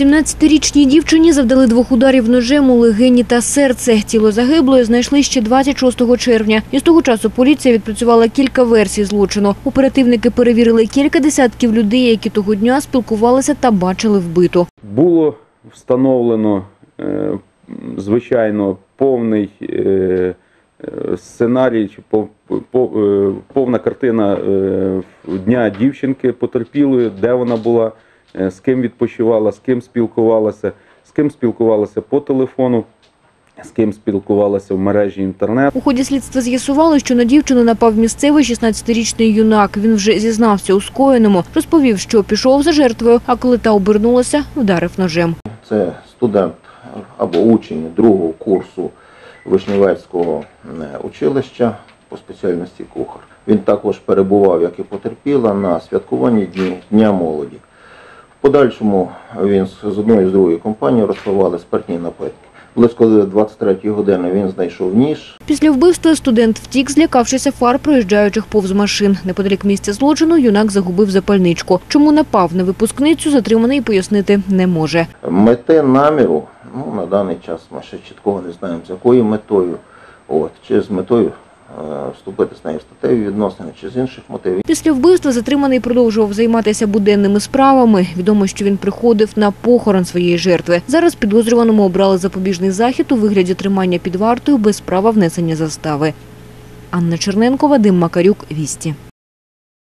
17-річній дівчині завдали двох ударів ножем у легені та серце. Тіло загиблої знайшли ще 26 червня. І з того часу поліція відпрацювала кілька версій злочину. Оперативники перевірили кілька десятків людей, які того дня спілкувалися та бачили вбиту. Було встановлено, е, звичайно, повний е, е, сценарій, чи пов- пов- повна картина дня дівчинки потерпілої, де вона була, з ким відпочивала, з ким спілкувалася, з ким спілкувалася по телефону, з ким спілкувалася в мережі інтернет. У ході слідства з'ясували, що на дівчину напав місцевий 16-річний юнак. Він вже зізнався у скоєному, розповів, що пішов за жертвою, а коли та обернулася, вдарив ножем. Це студент або учень другого курсу Вишневецького е, училища по спеціальності кухар. Він також перебував, як і потерпіла, на святкуванні Дні- Дня молоді. Подальшому він з одної з другої компанії розпивали спиртні напитки. Близько 23 години він знайшов ніж, Після вбивства студент втік, злякавшися фар проїжджаючих повз машин. Неподалік місця злочину юнак загубив запальничку. Чому напав на випускницю, затриманий пояснити не може. Мети наміру, ну на даний час ми ще чіткого не знаємо, з якою метою. От, чи з метою вступити з нею в відносини, чи з інших мотивів. Після вбивства затриманий продовжував займатися буденними справами. Відомо, що він приходив на похорон своєї жертви. Зараз підозрюваному обрали запобіжний захід у вигляді тримання під вартою без права внесення застави. Анна Черненко, Вадим Макарюк, Вісті.